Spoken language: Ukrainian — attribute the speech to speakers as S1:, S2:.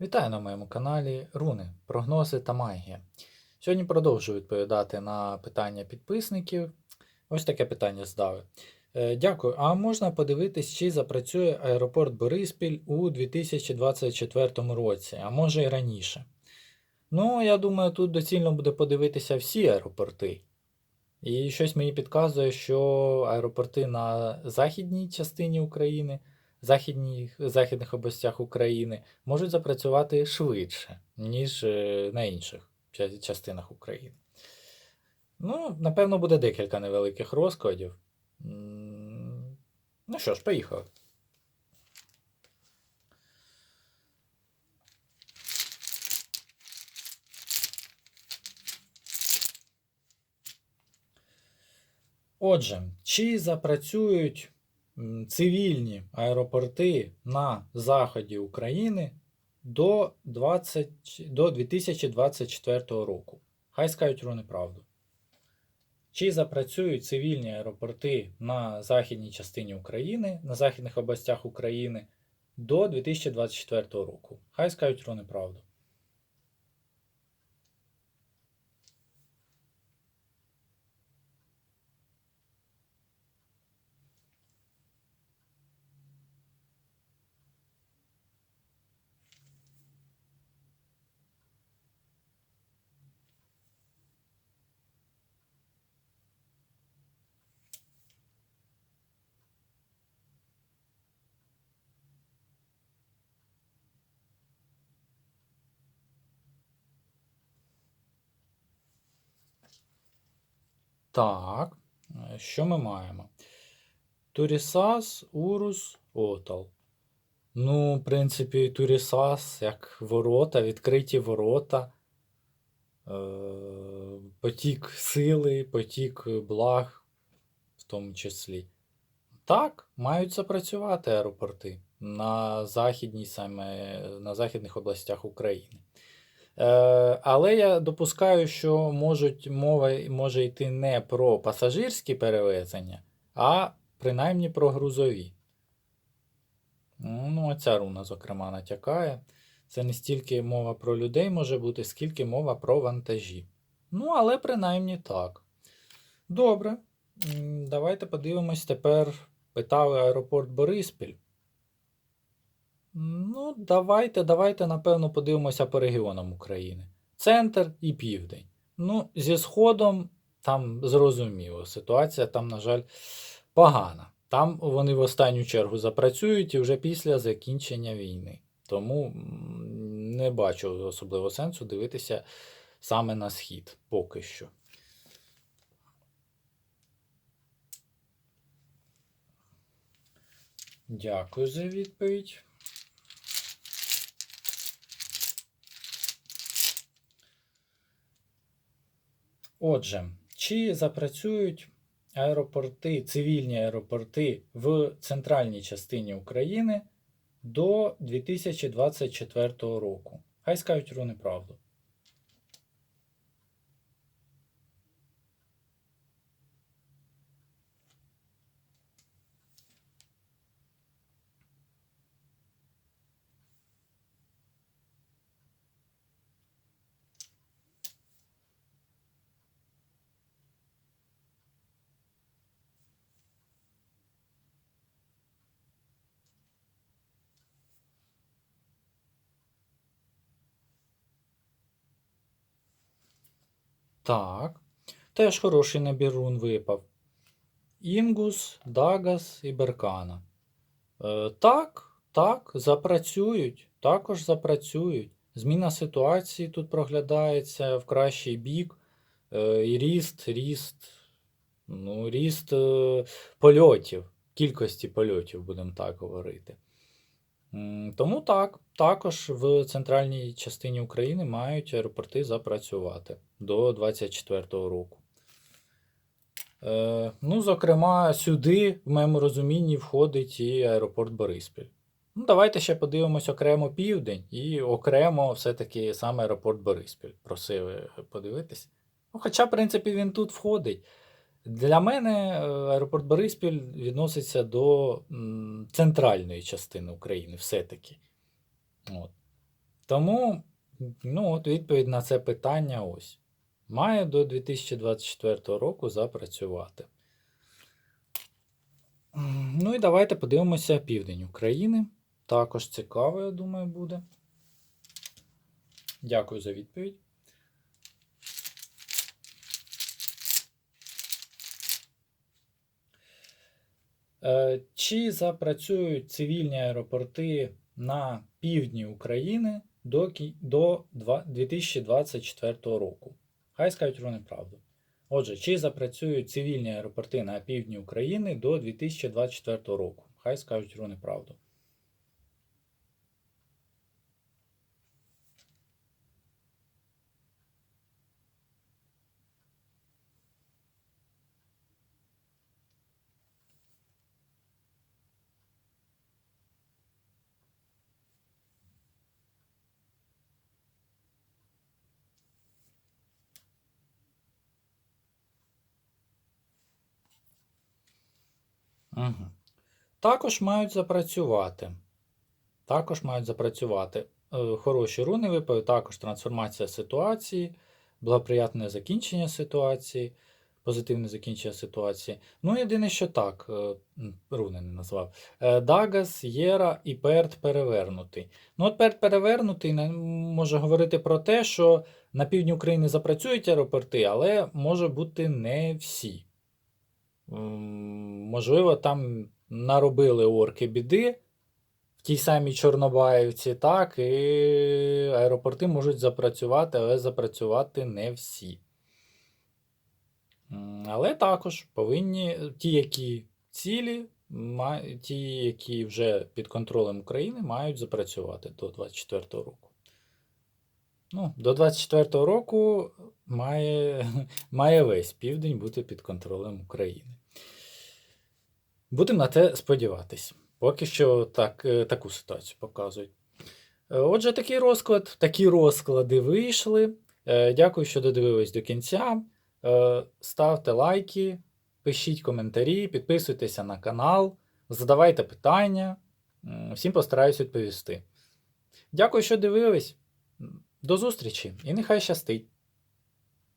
S1: Вітаю на моєму каналі Руни, прогнози та магія. Сьогодні продовжую відповідати на питання підписників. Ось таке питання здали. Е, Дякую. А можна подивитись, чи запрацює аеропорт Бориспіль у 2024 році, а може і раніше. Ну, я думаю, тут доцільно буде подивитися всі аеропорти. І щось мені підказує, що аеропорти на західній частині України, західніх, західних областях України можуть запрацювати швидше, ніж е, на інших частинах України. Ну, напевно, буде декілька невеликих розкладів. Ну що ж, поїхали. Отже, чи запрацюють цивільні аеропорти на заході України до, 20, до 2024 року? Хай скажуть руни правду. Чи запрацюють цивільні аеропорти на західній частині України, на західних областях України до 2024 року? Хай скажуть руни правду. Так, е, що ми маємо? Турісас, Урус, Отал. Ну, в принципі, Турісас, як ворота, відкриті ворота, е, потік сили, потік благ, в тому числі. Так, мають запрацювати аеропорти на західній саме, на західних областях України. Е, але я допускаю, що можуть, мова може йти не про пасажирські перевезення, а принаймні про грузові. Ну, оця руна, зокрема, натякає. Це не стільки мова про людей може бути, скільки мова про вантажі. Ну, але принаймні так. Добре. Давайте подивимось тепер. Питали аеропорт Бориспіль. Ну, давайте, давайте, напевно, подивимося по регіонам України. Центр і південь. Ну, зі Сходом там зрозуміло. Ситуація там, на жаль, погана. Там вони в останню чергу запрацюють і вже після закінчення війни. Тому не бачу особливого сенсу дивитися саме на схід поки що. Дякую за відповідь. Отже, чи запрацюють аеропорти, цивільні аеропорти в центральній частині України до 2024 року? Хай скажуть руни правду. Так. Теж хороший набір рун випав. Інгус, Дагас і Беркана. Е, так, так, запрацюють. Також запрацюють. Зміна ситуації тут проглядається в кращий бік. Е, і ріст, ріст, ну, ріст е, польотів, кількості польотів, будемо так говорити. Тому так, також в центральній частині України мають аеропорти запрацювати до 2024 року. Е, ну, зокрема, сюди, в моєму розумінні, входить і аеропорт Бориспіль. Ну, давайте ще подивимось окремо південь і окремо все-таки саме аеропорт Бориспіль. Просили подивитись. Ну, хоча, в принципі, він тут входить. Для мене е, аеропорт Бориспіль відноситься до центральної частини України, все-таки. От. Тому ну, от відповідь на це питання ось. Має до 2024 року запрацювати. Ну і давайте подивимося південь України. Також цікаво, я думаю, буде. Дякую за відповідь. Чи запрацюють цивільні аеропорти на півдні України до, кі- до два- 2024 року? Хай скажуть вони правду. Отже, чи запрацюють цивільні аеропорти на півдні України до 2024 року? Хай скажуть вони правду. Угу. Також мають запрацювати. Також мають запрацювати. Е, Хороші руни випали, також трансформація ситуації, благоприятне закінчення ситуації, позитивне закінчення ситуації. Ну, єдине, що так, е, руни не назвав. Е, Дагас, Єра і Перт перевернутий. Ну, от Перт перевернутий може говорити про те, що на півдні України запрацюють аеропорти, але може бути не всі. Можливо, там наробили орки біди в тій самій Чорнобаївці, так, і аеропорти можуть запрацювати, але запрацювати не всі. Але також повинні ті, які цілі, ті, які вже під контролем України, мають запрацювати до 2024 року. Ну, до 2024 року має, має весь південь бути під контролем України. Будемо на те сподіватись. Поки що так, е, таку ситуацію показують. Е, Отже, такий розклад, такі розклади вийшли. Е, Дякую, що додивились до кінця. Ставте лайки, пишіть коментарі, підписуйтеся на канал, задавайте питання. Всім постараюсь відповісти. Дякую, що дивились. До зустрічі і нехай щастить!